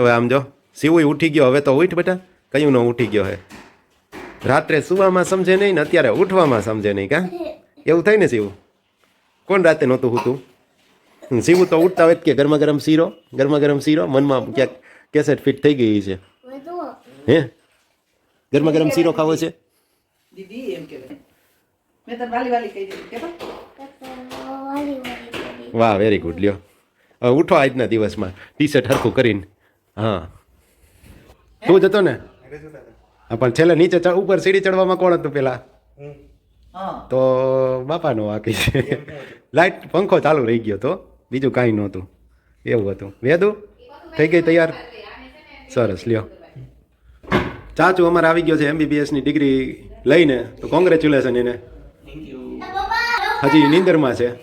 હવે આમ જો શિવું ઉઠી ગયો હવે તો ઉઠ બેટા. કયું નો ઉઠી ગયો હે? રાત્રે સુવામાં સમજે નહીં ને અત્યારે ઉઠવામાં સમજે નહીં કા? એવું થાય ને શિવું કોણ રાતે નહોતું હોતું? શિવું તો ઉઠતા હોય જ કે ગરમા ગરમ શીરો ગરમા ગરમ શીરો મનમાં ક્યાંક કેસેટ ફિટ થઈ ગઈ છે. હે? ગરમા ગરમ શીરો ખાવો છે? દીદી એમ કહેવાય. મેં તને વાલી વાલી કહી દીધું કે વાહ વેરી ગુડ લ્યો. હવે ઉઠો આજના દિવસમાં. ટી શર્ટ હરખું કરીને. હા. તું જતો ને? હા પણ છેલ્લે નીચે ચ- ઉપર સીડી ચડવામાં કોણ હતું પેલા? તો બાપાનો વાકી છે. લાઈટ પંખો ચાલુ રહી ગયો તો બીજું કાંઈ નહોતું. એવું હતું. વેદુ થઈ ગઈ તૈયાર? સરસ લ્યો. ચાચુ અમારે આવી ગયો છે એમબીબીએસની ડિગ્રી લઈને તો કોંગ્રેચ્યુલેશન એને. હજી નિંદરમાં છે.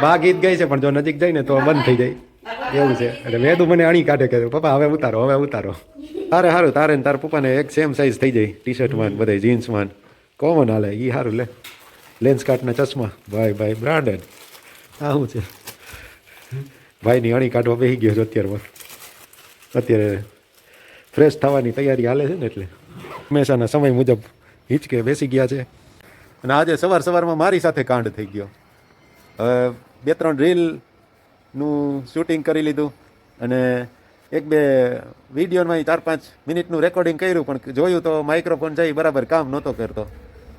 બા ગીત ગઈ છે પણ જો નજીક જઈને તો બંધ થઈ જાય. એવું છે. એટલે વેદુ મને અણી કાઢે કે પપ્પા, હવે ઉતારો હવે ઉતારો. તારે સારું તારે ને તારા પપ્પાને એક સેમ સાઇઝ થઈ જાય. ટી શર્ટમાં બધા જીન્સમાં કોમન હાલે એ સારું લે. લેન્સ કાટના ચશ્મા. ભાઈ ભાઈ, બ્રાન્ડેડ. આવું છે? ભાઈની અણી કાઢવા બેસી ગયો છે અત્યારમાં અત્યારે ફ્રેશ થવાની તૈયારી હાલે છે ને એટલે. હંમેશાના સમય મુજબ હિંચકે બેસી ગયા છે. અને આજે સવાર સવારમાં મારી સાથે કાંડ થઈ ગયો. બે ત્રણ રીલનું શૂટિંગ કરી લીધું. અને એક બે વિડીયોમાં ચાર પાંચ મિનિટનું રેકોર્ડિંગ કર્યું, પણ જોયું તો માઇક્રોફોન જઈ બરાબર કામ નહોતો કરતો.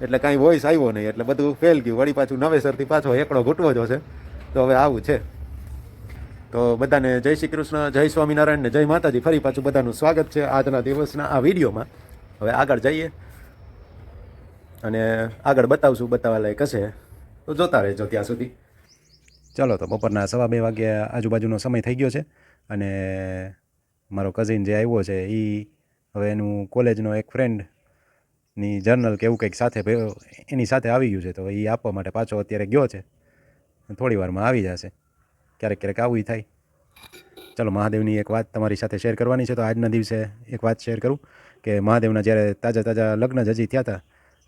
એટલે કાંઈ વોઇસ આવ્યો નહીં, એટલે બધું ફેલ ગયું. વળી પાછું નવેસરથી પાછો એકડો ઘૂંટવો જ છે તો હવે આવું છે. તો બધાને જય શ્રી કૃષ્ણ, જય સ્વામિનારાયણ ને જય માતાજી. ફરી પાછું બધાનું સ્વાગત છે આજના દિવસના આ વિડીયોમાં. હવે આગળ જઈએ. અને આગળ બતાવશું, બતાવવા લાયક હશે. તો જોતા રહેજો ત્યાં સુધી. ચલો તો બપોરના સવા બે વાગ્યા આજુબાજુનો સમય થઈ ગયો છે અને મારો કઝિન જે આવ્યો છે એ હવે એનું કોલેજનો એક ફ્રેન્ડની જર્નલ કે એવું કંઈક સાથે એની સાથે આવી ગયું છે. તો એ આપવા માટે પાછો અત્યારે ગયો છે. થોડી વારમાં આવી જશે. ક્યારેક ક્યારેક આવું થાય. ચલો મહાદેવની એક વાત તમારી સાથે શેર કરવાની છે. તો આજના દિવસે એક વાત શેર કરું કે મહાદેવના જ્યારે તાજા તાજા લગ્ન જ હજી થયા હતા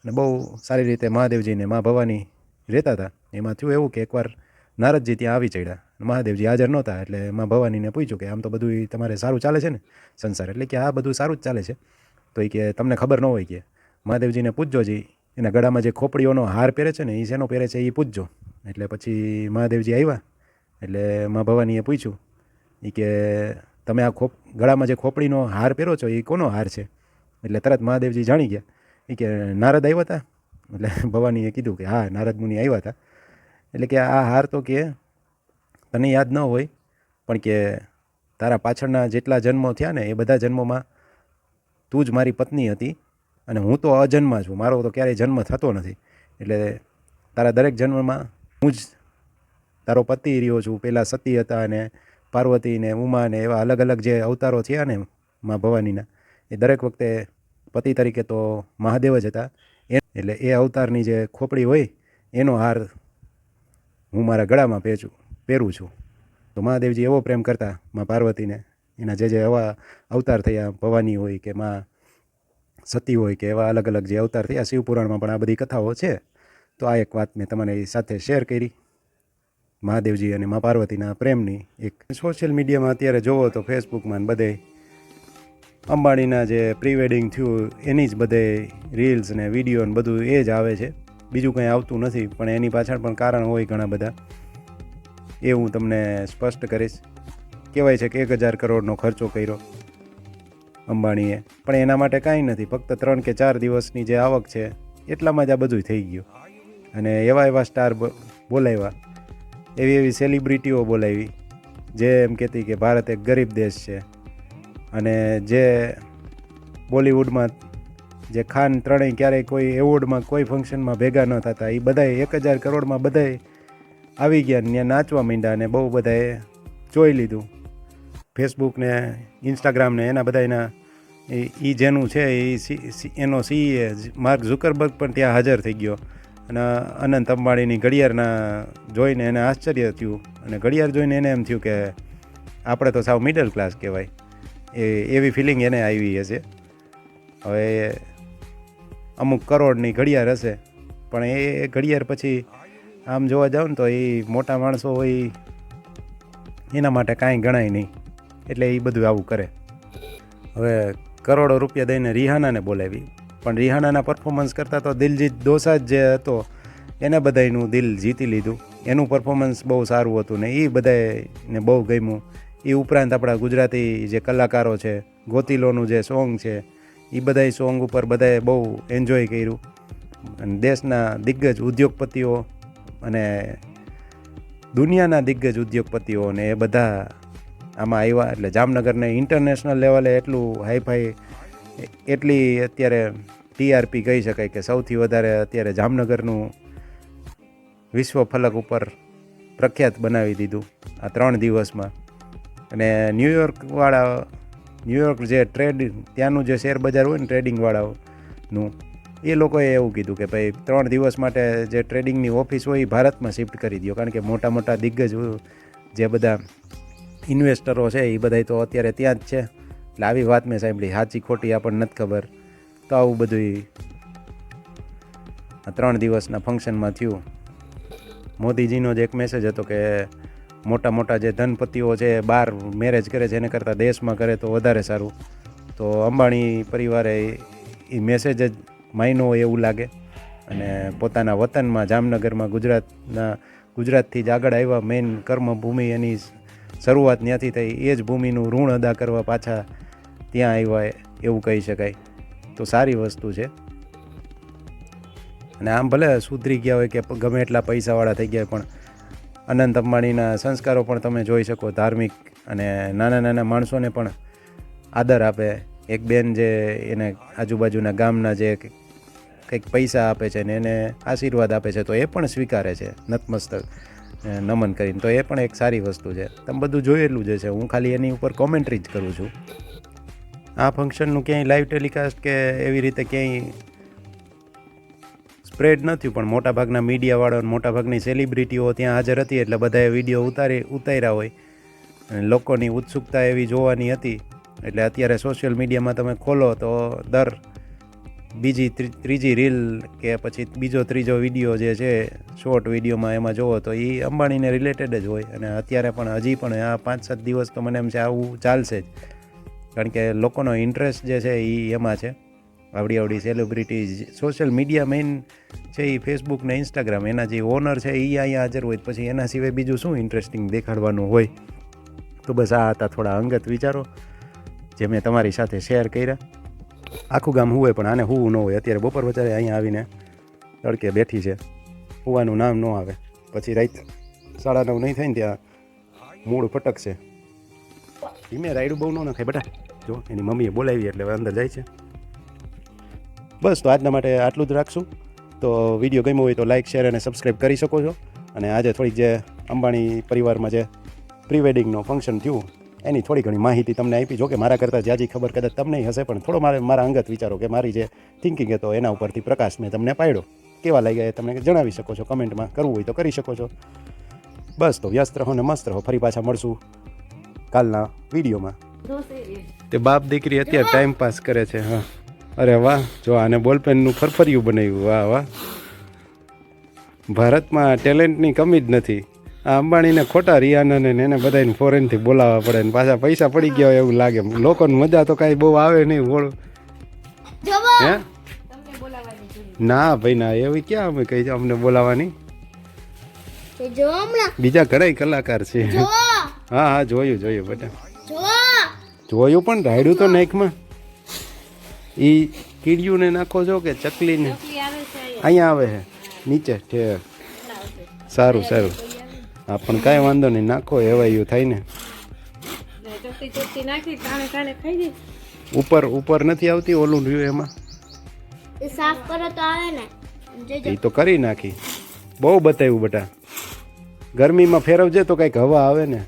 અને બહુ સારી રીતે મહાદેવજીને મા ભવાની રહેતા હતા. એમાં થયું એવું કે એકવાર નારદજી ત્યાં આવી ચડ્યા. મહાદેવજી હાજર નહોતા એટલે મા ભવાનીને પૂછ્યું કે આમ તો બધું તમારે સારું ચાલે છે ને સંસાર? એટલે કે આ બધું સારું જ ચાલે છે. તો એ કે તમને ખબર ન હોય કે મહાદેવજીને પૂછજો જી. એના ગળામાં જે ખોપડીઓનો હાર પહેરે છે ને એ શેનો પહેરે છે એ પૂછજો એટલે પછી મહાદેવજી આવ્યા. એટલે મા ભવાનીએ પૂછ્યું એ કે તમે આ ખોપ, ગળામાં જે ખોપડીનો હાર પહેરો છો એ કોનો હાર છે? એટલે તરત મહાદેવજી જાણી ગયા. એ કે નારદ આવ્યા હતા એટલે ભવાનીએ કીધું કે હા, નારદ મુનિ આવ્યા હતા એટલે કે આ હાર તો કે તને યાદ ન હોય, પણ કે તારા પાછળના જેટલા જન્મો થયા ને એ બધા જન્મોમાં તું જ મારી પત્ની હતી અને હું તો અજન્મા છું. મારો તો ક્યારેય જન્મ થતો નથી. એટલે તારા દરેક જન્મમાં હું જ તારો પતિ રહ્યો છું. પહેલાં સતી હતા અને પાર્વતી ને ઉમા ને એવા અલગ અલગ જે અવતારો થયા ને મા ભવાનીના, એ દરેક વખતે પતિ તરીકે તો મહાદેવ જ હતા. એ એટલે એ અવતારની જે ખોપડી હોય, એનો હાર હું મારા ગળામાં પહેચું પહેરું છું. તો મહાદેવજી એવો પ્રેમ કરતા મા પાર્વતીને, એના જે જે એવા અવતાર થયા, ભવાની હોય કે મા સતી હોય કે એવા અલગ અલગ જે અવતાર થયા, શિવપુરાણમાં પણ આ બધી કથાઓ છે. તો આ એક વાત મેં તમારી સાથે શેર કરી. મહાદેવજી અને મા પાર્વતીના પ્રેમની એક સોશિયલ મીડિયામાં અત્યારે જોવો તો ફેસબુકમાં બધે અંબાણીના જે પ્રી વેડિંગ થયું, એની જ બધે રીલ્સ ને વીડિયો ને બધું એ જ આવે છે. બીજું કંઈ આવતું નથી, પણ એની પાછળ પણ કારણ હોય ઘણા બધા. એ હું તમને સ્પષ્ટ કરીશ. કહેવાય છે કે એક હજાર કરોડનો ખર્ચો કર્યો અંબાણીએ. પણ એના માટે કાંઈ નથી, ફક્ત ત્રણ કે ચાર દિવસની જે આવક છે, એટલામાં જ આ બધું થઈ ગયું. અને એવા એવા સ્ટાર બોલાવ્યા. એવી એવી સેલિબ્રિટીઓ બોલાવી, જે એમ કહેતી કે ભારત એક ગરીબ દેશ છે. અને જે બોલિવૂડમાં જે ખાન ત્રણેય ક્યારેય કોઈ એવોર્ડમાં, કોઈ ફંક્શનમાં ભેગા ન થતા એ બધાએ એક હજાર કરોડમાં બધાએ આવી ગયા ત્યાં નાચવા માંડ્યા અને બહુ બધાએ જોઈ લીધું. ફેસબુક ને ઇન્સ્ટાગ્રામ ને એના બધા એના એ જેનું છે એ એનો સીએ માર્ક ઝુકરબર્ગ પણ ત્યાં હાજર થઈ ગયો. અને અનંત અંબાણીની ઘડિયાળના જોઈને એને આશ્ચર્ય થયું. અને ઘડિયાળ જોઈને એને એમ થયું કે આપણે તો સાવ મિડલ ક્લાસ કહેવાય. એ, એવી ફિલિંગ એને આવી હશે. હવે અમુક કરોડની ઘડિયાળ હશે. પણ એ ઘડિયાળ પછી આમ જોવા જાવ ને તો એ મોટા માણસો હોય એના માટે કાંઈ ગણાય નહીં. એટલે એ બધું આવું કરે. હવે કરોડો રૂપિયા દઈને રિહાનાને બોલાવી. પણ રિહાનાના પરફોર્મન્સ કરતાં તો દિલજીત દોસાજ જે હતો, એને બધાયનું દિલ જીતી લીધું. એનું પરફોર્મન્સ બહુ સારું હતું ને એ બધાને બહુ ગમ્યું. એ ઉપરાંત આપણા ગુજરાતી જે કલાકારો છે, ગોતીલોનું જે સોંગ છે એ બધાય સોંગ ઉપર બધાએ બહુ એન્જોય કર્યું. અને દેશના દિગ્ગજ ઉદ્યોગપતિઓ અને દુનિયાના દિગ્ગજ ઉદ્યોગપતિઓ ને એ બધા આમાં આવ્યા એટલે જામનગરને ઇન્ટરનેશનલ લેવલે એટલું હાઈફાઈ, એટલી અત્યારે ટીઆરપી કહી શકાય કે સૌથી વધારે અત્યારે જામનગરનું વિશ્વ ફલક ઉપર પ્રખ્યાત બનાવી દીધું આ ત્રણ દિવસમાં. અને ન્યુયોર્કવાળા ન્યુયોર્ક જે ટ્રેડ ત્યાંનું જે શેર બજાર હોય ને ટ્રેડિંગવાળાનું એ લોકોએ એવું કીધું કે ભાઈ, ત્રણ દિવસ માટે જે ટ્રેડિંગની ઓફિસ હોય એ ભારતમાં શિફ્ટ કરી દો કારણ કે મોટા મોટા દિગ્ગજ જે બધા ઇન્વેસ્ટરો છે, એ બધા તો અત્યારે ત્યાં જ છે. એટલે આવી વાત મેં સાંભળી. સાચી ખોટી આપણને નથી ખબર. તો આવું બધું ત્રણ દિવસના ફંક્શનમાં થયું. મોદીજીનો જ એક મેસેજ હતો કે મોટા મોટા જે ધનપતિઓ છે બહાર મેરેજ કરે છે, એને કરતાં દેશમાં કરે તો વધારે સારું. તો અંબાણી પરિવારે એ મેસેજ જ માયનો હોય એવું લાગે. અને પોતાના વતનમાં જામનગરમાં ગુજરાતના, ગુજરાતથી જ આગળ આવ્યા મેઇન કર્મભૂમિ એની શરૂઆત ત્યાંથી થઈ. એ જ ભૂમિનું ઋણ અદા કરવા પાછા ત્યાં આવ્યા એવું કહી શકાય. તો સારી વસ્તુ છે. અને આમ ભલે સુધરી ગયા હોય કે ગમે એટલા પૈસાવાળા થઈ ગયા પણ અનંત અંબાણીના સંસ્કારો પણ તમે જોઈ શકો, ધાર્મિક અને નાના નાના માણસોને પણ આદર આપે. એક બેન જે એને આજુબાજુના ગામના જે કંઈક પૈસા આપે છે ને એને આશીર્વાદ આપે છે, તો એ પણ સ્વીકારે છે નતમસ્તક નમન કરીને. તો એ પણ એક સારી વસ્તુ છે. તમે બધું જોયેલું જ છે હું ખાલી એની ઉપર કોમેન્ટ્રી જ કરું છું. આ ફંક્શનનું ક્યાંય લાઈવ ટેલિકાસ્ટ કે એવી રીતે ક્યાંય સ્પ્રેડ ન થયું પણ મોટાભાગના મીડિયાવાળા મોટાભાગની સેલિબ્રિટીઓ ત્યાં હાજર હતી એટલે બધાએ વીડિયો ઉતારી, ઉતાર્યા હોય. અને લોકોની ઉત્સુકતા એવી જોવાની હતી. એટલે અત્યારે સોશિયલ મીડિયામાં તમે ખોલો તો દર બીજી ત્રીજી રીલ કે પછી બીજો ત્રીજો વીડિયો જે છે, શોર્ટ વિડીયોમાં એમાં જોવો તો એ અંબાણીને રિલેટેડ જ હોય. અને અત્યારે પણ હજી પણ આ પાંચ, સાત દિવસ તો મને એમ છે આવું ચાલશે જ. કારણ કે લોકોનો ઇન્ટરેસ્ટ જે છે એ એમાં છે. આવડી આવડી સેલિબ્રિટીઝ સોશિયલ મીડિયા મેઇન છે એ ફેસબુક ને ઇન્સ્ટાગ્રામ એના જે ઓનર છે એ અહીંયા હાજર હોય પછી એના સિવાય બીજું શું ઇન્ટરેસ્ટિંગ દેખાડવાનું હોય? તો બસ આ હતા થોડા અંગત વિચારો જે મેં તમારી સાથે શેર કર્યા. આખું ગામ હોય પણ આને હું ન હોય. અત્યારે બપોર વચારે અહીંયા આવીને તડકે બેઠી છે. હોવાનું નામ ન આવે. પછી રાત સાડા નવ નહીં થાય ને ત્યાં મૂળ ફટકશે ધીમે રાયડું બહુ ન નખાય બેટા. જો, એની મમ્મીએ બોલાવી એટલે અંદર જાય છે. બસ તો આજના માટે આટલું જ રાખશું. તો વીડિયો ગમ્યો હોય તો લાઇક શેર અને સબસ્ક્રાઈબ કરી શકો છો. અને આજે થોડીક જે અંબાણી પરિવારમાં જે પ્રી વેડિંગનું ફંક્શન થયું એની થોડી ઘણી માહિતી તમને આપી. જો કે મારા કરતાં જ્યાજી ખબર કદાચ તમને હશે પણ થોડો મારે મારા અંગત વિચારો કે મારી જે થિંકિંગ હતો એના ઉપરથી પ્રકાશ મેં તમને પાડ્યો. કેવા લાગ્યા એ તમને જણાવી શકો છો કમેન્ટમાં કરવું હોય તો કરી શકો છો. બસ તો વ્યસ્ત રહો ને મસ્ત રહો. ફરી પાછા મળશું કાલના વિડીયોમાં. તે બાપ દીકરી અત્યારે ટાઈમ પાસ કરે છે હા. અરે વાહ જો આને બોલપેનનું ફરફરિયું બનાવ્યું વાહ વાહ. ભારતમાં ટેલેન્ટની કમી જ નથી. આ અંબાણીને ખોટા રિયાનાને ને એને બધાને ફોરેનથી બોલાવવા પડે ને પાછા પૈસા પડી ગયા હોય એવું લાગે. લોકોને મજા તો કાંઈ બહુ આવે નહીં બોલ. હે? ના ભાઈ ના એવી ક્યાં અમે કહી અમને બોલાવવાની? બીજા ઘણા કલાકાર છે. હા હા જોયું જોયું બધા જોયું પણ રાયડું તો નાખમાં. એ કીડિયુંને નાખો છો કે ચકલીને? અહીંયા. આવે છે. નીચે ઠેર સારું સારું. હા પણ કાંઈ વાંધો નહીં નાખો એવાયું થાય ને. ઉપર ઉપર નથી આવતી ઓલું રહ્યું એમાં? એ સાફ કરો તો આવે ને. એ તો કરી નાખી. બહુ બતાવ્યું બેટા. ગરમીમાં ફેરવજે તો કંઈક હવા આવે ને.